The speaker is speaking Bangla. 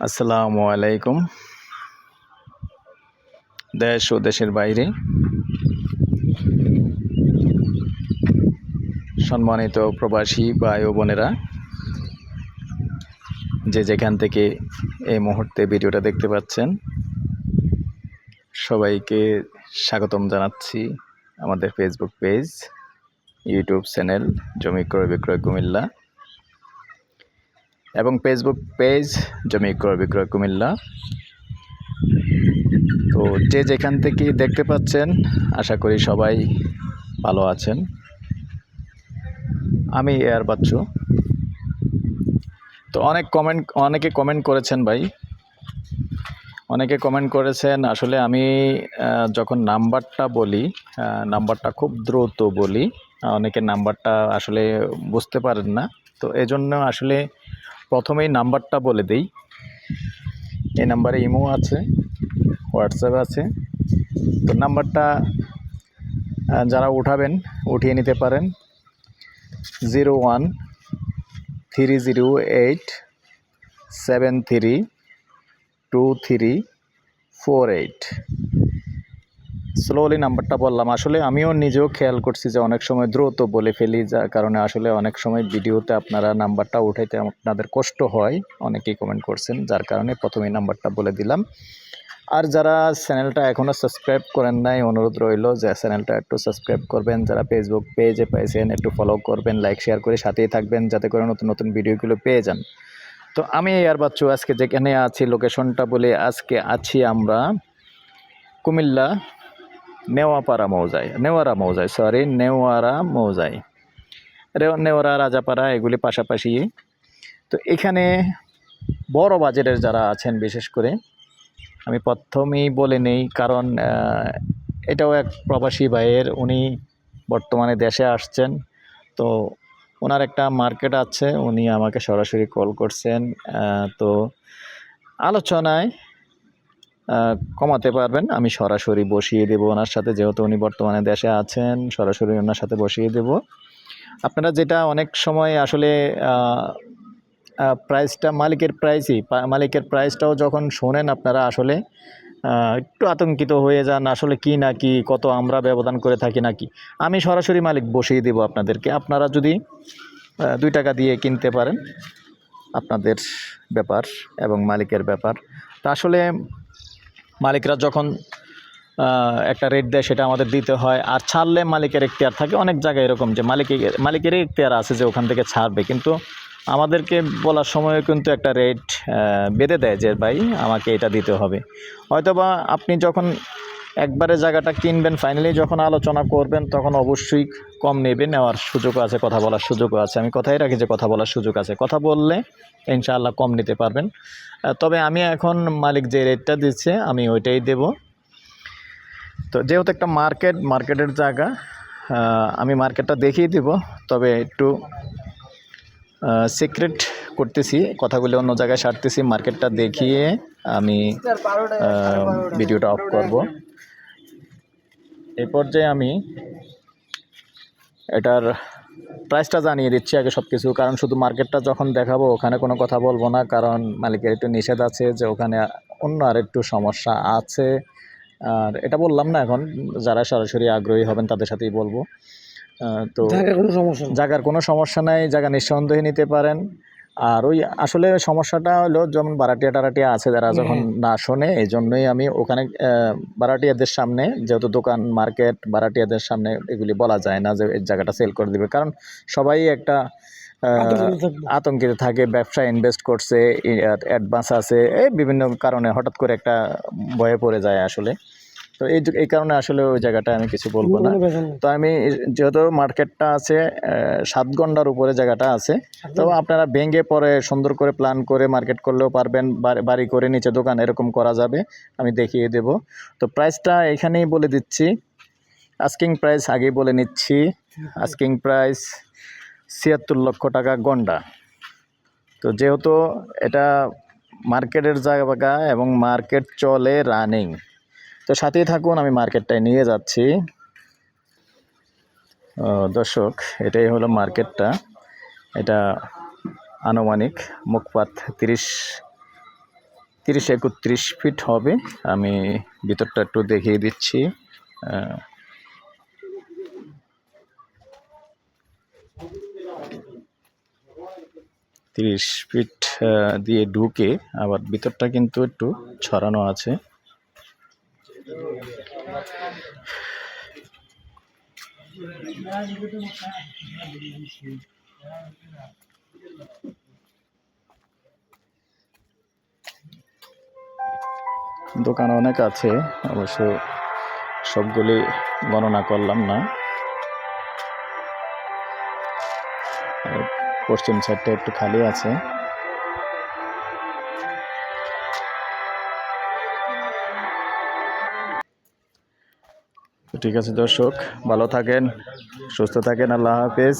আসসালামু আলাইকুম। দেশ ও দেশের বাইরে। সম্মানিত প্রবাসী ভাই ও বোনেরা, যে যেখান থেকে এই মুহূর্তে ভিডিওটা দেখতে পাচ্ছেন, সবাইকে স্বাগতম জানাচ্ছি আমাদের ফেসবুক পেজ ইউটিউব চ্যানেল জমি ক্রয় বিক্রয় কুমিল্লা। এবং ফেসবুক পেজ জমি ক্রয় বিক্রয় কুমিল্লা। তো যে যেখান থেকে দেখতে পাচ্ছেন, আশা করি সবাই ভালো আছেন। আমি এয়ার বাচ্চু। তো অনেক কমেন্ট অনেকে কমেন্ট করেছেন ভাই। অনেকে কমেন্ট করেছেন, আসলে আমি যখন নাম্বারটা বলি নাম্বারটা খুব দ্রুত বলি, অনেকে নাম্বারটা আসলে বুঝতে পারেন না। তো এজন্য আসলে প্রথমেই নাম্বারটা বলে দিই। এই নাম্বারে ইমো আছে, হোয়াটসঅ্যাপ আছে। তো নাম্বারটা যারা উঠাবেন, উঠিয়ে নিতে পারেন। Zero one three zero eight seven three two three four eight. Slowly নাম্বারটা বললাম। আসলে আমিও নিজেও খেয়াল করছি যে অনেক সময় দ্রুত বলে ফেলি, যার কারণে আসলে অনেক সময় ভিডিওতে আপনারা নাম্বারটা উঠাইতে আপনাদের কষ্ট হয়। অনেকেই কমেন্ট করছেন, যার কারণে প্রথমেই নাম্বারটা বলে দিলাম। আর যারা চ্যানেলটা এখনও সাবস্ক্রাইব করেন নাই, অনুরোধ রইল যে চ্যানেলটা একটু সাবস্ক্রাইব করবেন। যারা ফেসবুক পেজে পাইছেন, একটু ফলো করবেন লাইক শেয়ার করে সাথেই থাকবেন, যাতে করে নতুন নতুন ভিডিওগুলো পেয়ে যান। তো আমি আর বাচ্চু আজকে যেখানে আছি লোকেশনটা বলে আজকে আছি আমরা কুমিল্লা। নেওয়াপাড়া মৌজায় নেওয়ারা মৌজায় সরি নেওয়ারা মৌজায় রে- নেওয়ারা, রাজাপাড়া, এগুলি পাশাপাশি। তো এখানে বড় বাজারের যারা আছেন, বিশেষ করে, আমি প্রথমেই বলে নেই, কারণ এটাও এক প্রবাসী ভাইয়ের, উনি বর্তমানে দেশে আসছেন। তো ওনার একটা মার্কেট আছে, উনি আমাকে সরাসরি কল করছেন তো আলোচনায় কমাতে পারবেন। আমি সরাসরি বসিয়ে দেবো ওনার সাথে, যেহেতু উনি বর্তমানে দেশে আছেন, সরাসরি ওনার সাথে বসিয়ে দেব। আপনারা যেটা অনেক সময় আসলে প্রাইসটা মালিকের প্রাইসই মালিকের প্রাইসটাও যখন শোনেন আপনারা আসলে একটু আতঙ্কিত হয়ে যান, আসলে কি না কি, কত আমরা ব্যবধান করে থাকি নাকি আমি সরাসরি মালিক বসিয়ে দেব আপনাদেরকে। আপনারা যদি দুই টাকা দিয়ে কিনতে পারেন, আপনাদের ব্যাপার এবং মালিকের ব্যাপার। তা আসলে মালিকরা যখন একটা রেট দেয় সেটা আমাদের দিতে হয়। আর ছাড়লে মালিকের এখতিয়ার থাকে। অনেক জায়গায় এরকম যে মালিকের মালিকেরই এখতিয়ার আছে যে ওখান থেকে ছাড়বে। কিন্তু আমাদেরকে বলার সময় কিন্তু একটা রেট বেঁধে দেয় যে, ভাই, আমাকে এটা দিতে হবে। হয়তোবা আপনি যখন একবারে জায়গাটা কিনবেন ফাইনালি যখন আলোচনা করবেন, তখন অবশ্যই কম নেবে নেওয়ার সুযোগও আছে, কথা বলার সুযোগও আছে। আমি কথাই রাখি যে কথা বলার সুযোগ আছে। কথা বললে ইনশাআল্লাহ কম নিতে পারবেন। তবে আমি এখন মালিক যে রেটটা দিচ্ছে, আমি ওইটাই দেব। তো যেহেতু একটা মার্কেট মার্কেটের জায়গা আমি মার্কেটটা দেখিয়ে দিব। তবে একটু সিক্রেট করতেছি, কথাগুলো অন্য জায়গায় সারতেছি মার্কেটটা দেখিয়ে আমি ভিডিওটা অফ করব। এই পর্যায়ে আমি এটার প্রাইসটা জানিয়ে দিচ্ছি আগে সব কিছু কারণ শুধু মার্কেটটা যখন দেখাবো, ওখানে কোনো কথা বলব না, কারণ মালিকের একটু নিষেধ আছে যে ওখানে অন্য আর একটু সমস্যা আছে। আর এটা বললাম না এখন, যারা সরাসরি আগ্রহী হবেন তাদের সাথেই বলব। তো জায়গার কোনো সমস্যা নেই। জায়গা নিঃসন্দেহে নিতে পারেন। আর ওই আসলে সমস্যাটা হলো যেমন বারাটিয়া টারাটিয়া আছে যারা যখন না শোনে এই জন্যই আমি ওখানে বারাটিয়াদের সামনে যেহেতু দোকান মার্কেট বারাটিয়াদের সামনে এগুলি বলা যায় না যে এই জায়গাটা সেল করে দিবে। কারণ সবাই একটা আতঙ্কিত থাকে ব্যবসা ইনভেস্ট করছে অ্যাডভান্স আছে এই বিভিন্ন কারণে হঠাৎ করে একটা ভয়ে পড়ে যায় আসলে। তো এই এই কারণে আসলে ওই জায়গাটা আমি কিছু বলব না। তো আমি যেহেতু মার্কেটটা আছে সাত ঘণ্টার উপরে জায়গাটা আছে তো আপনারা ভেঙে পরে সুন্দর করে প্ল্যান করে মার্কেট করলেও পারবেন বাড়ি- বাড়ি করে নিচে দোকান এরকম করা যাবে আমি দেখিয়ে দেব। তো প্রাইসটা এখানেই বলে দিচ্ছি। আস্কিং প্রাইস আগেই বলে নিচ্ছি। আস্কিং প্রাইস ছিয়াত্তর লক্ষ টাকা গন্ডা। তো যেহেতু এটা মার্কেটের জায়গা এবং মার্কেট চলে রানিং তো সাথেই থাকুন, আমি মার্কেটটায় নিয়ে যাচ্ছি। দর্শক, এটাই হলো মার্কেটটা। এটা আনুমানিক মুখপাত তিরিশ তিরিশ একত্রিশ ফিট হবে। আমি ভিতরটা একটু দেখিয়ে দিচ্ছি। তিরিশ ফিট দিয়ে ঢুকে, আবার ভিতরটা কিন্তু একটু ছড়ানো আছে। দোকান অনেক আছে অবশ্য সবগুলি গণনা করলাম না। পশ্চিম সাইডটা একটু খালি আছে। ঠিক আছে দর্শক ভালো থাকেন সুস্থ থাকেন আল্লাহ হাফেজ।